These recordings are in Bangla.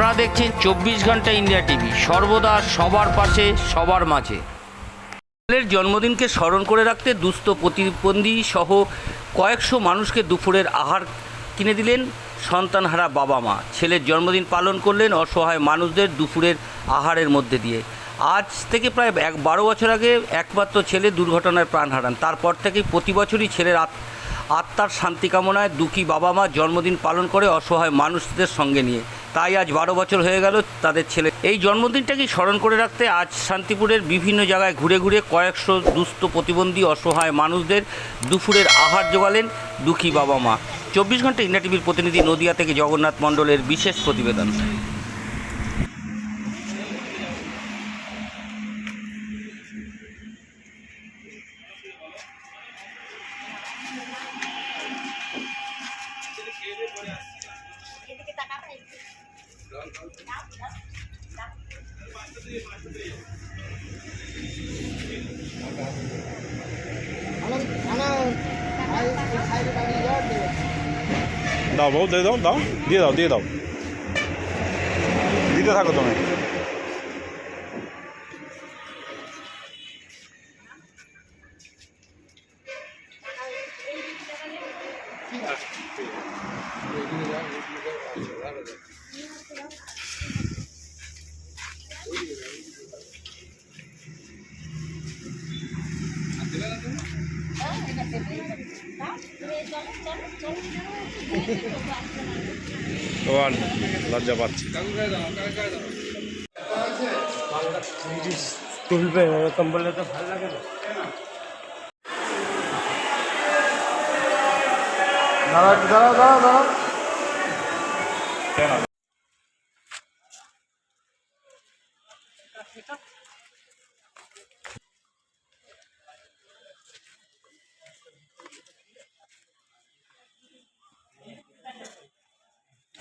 আপনারা দেখছেন চব্বিশ ঘণ্টা ইন্ডিয়া টিভি। সর্বদা সবার পাশে, সবার মাঝে। ছেলের জন্মদিনকে স্মরণ করে রাখতে দুস্থ প্রতিবন্ধী সহ কয়েকশো মানুষকে দুপুরের আহার কিনে দিলেন সন্তানহারা বাবা মা। ছেলের জন্মদিন পালন করলেন অসহায় মানুষদের দুপুরের আহারের মধ্যে দিয়ে। আজ থেকে প্রায় এক বারো বছর আগে একমাত্র ছেলে দুর্ঘটনায় প্রাণ হারান। তারপর থেকেই প্রতি বছরই ছেলের আত আত্মার শান্তি কামনায় দুঃখী বাবা মা জন্মদিন পালন করে অসহায় মানুষদের সঙ্গে নিয়ে। তাই আজ বারো বছর হয়ে গেল তাদের ছেলে। এই জন্মদিনটাকে স্মরণ করে রাখতে আজ শান্তিপুরের বিভিন্ন জায়গায় ঘুরে ঘুরে কয়েকশো দুস্থ প্রতিবন্ধী অসহায় মানুষদের দুপুরের আহার জোগালেন দুঃখী বাবা মা। চব্বিশ ঘণ্টা ইন্ডিয়া টিভির প্রতিনিধি নদিয়া থেকে জগন্নাথ মণ্ডলের বিশেষ প্রতিবেদন। দাও বউ দিয়ে দাও দাও দিয়ে দাও দিয়ে দাও। দিতে থাকো তুমি। তোমার লজ্জা পাচ্ছি। তুলবে এরকম বললে তো ভালো লাগে না। দাঁড়া দাঁড়া দাঁড়া দাঁড়া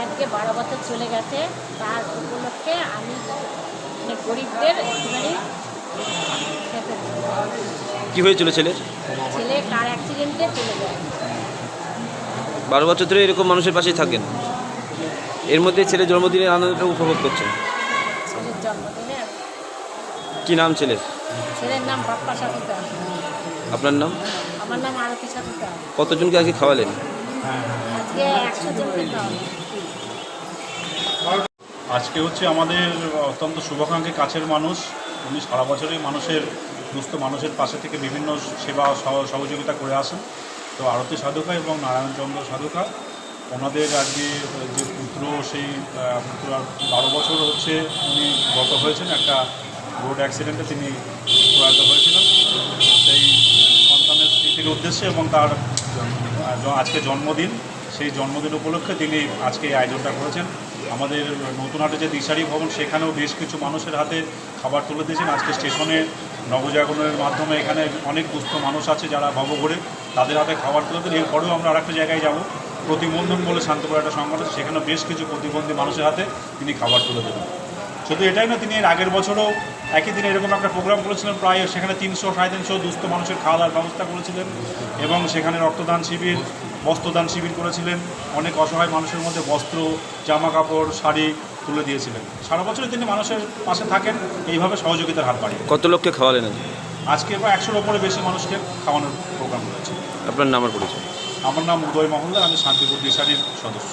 আজকে বারো বছর চলে গেছে তার উপলক্ষে আমি মানে গরিবদের একটুখানি কি হয়েছিল ছেলের? ছেলে কার অ্যাক্সিডেন্টে চলে যায়। বারো বছর ধরে এরকম মানুষের পাশেই থাকেন। এর মধ্যে ছেলের জন্মদিনের আনন্দটা উপভোগ করছেন। কি নাম ছেলের? ছেলের নাম বাপ্পা সাথিকা আপনার নাম? আমার নাম আরতি সাথিকা কতজনকে আজকে খাওয়ালেন? আজকে একশো জন খেতে হবে আজকে হচ্ছে আমাদের অত্যন্ত শুভাকাঙ্ক্ষী কাছের মানুষ। উনি সারা বছরই মানুষের, দুস্থ মানুষের পাশে থেকে বিভিন্ন সেবা সহ- সহযোগিতা করে আসেন। তো আরতি সাধুকা এবং নারায়ণচন্দ্র সাধুকা, ওনাদের আজকে যে পুত্র, সেই পুত্র বারো বছর হচ্ছে উনি গত হয়েছেন। একটা রোড অ্যাক্সিডেন্টে তিনি প্রয়াত হয়েছিলেন। সেই সন্তানের স্মৃতির উদ্দেশ্যে এবং তার আজকে জন্মদিন। সেই জন্মদিন উপলক্ষে তিনি আজকে এই আয়োজনটা করেছেন। আমাদের নতুনহাটে যে দিশারি ভবন সেখানেও বেশ কিছু মানুষের হাতে খাবার তুলে দিয়েছেন। আজকে স্টেশনে নবজাগরণের মাধ্যমে এখানে অনেক দুস্থ মানুষ আছে যারা ভবঘুরে তাদের হাতে খাবার তুলে দেন। এরপরেও আমরা আরেকটা জায়গায় যাব প্রতিবন্ধন বলে শান্তপুর একটা সংগঠন আছে, সেখানে বেশ কিছু প্রতিবন্ধী মানুষের হাতে তিনি খাবার তুলে দেবেন। শুধু এটাই না তিনি এর আগের বছরও একই দিনে এরকম একটা প্রোগ্রাম করেছিলেন প্রায় সেখানে তিনশো সাড়ে তিনশো দুস্থ মানুষের খাওয়া দাওয়ার ব্যবস্থা করেছিলেন এবং সেখানে রক্তদান শিবির বস্ত্রদান শিবির করেছিলেন। অনেক অসহায় মানুষের মধ্যে বস্ত্র জামা কাপড় শাড়ি তুলে দিয়েছিলেন। সারা বছরই তিনি মানুষের পাশে থাকেন এইভাবে সহযোগিতার হাত বাড়িয়ে কত লোককে খাওয়ালেন আজকে প্রায় একশোর ওপরে বেশি মানুষকে খাওয়ানোর প্রোগ্রাম করেছে আপনার নাম পরিচয়? আমার নাম উদয় মহল্লার আমি শান্তিপুর দিশারির সদস্য।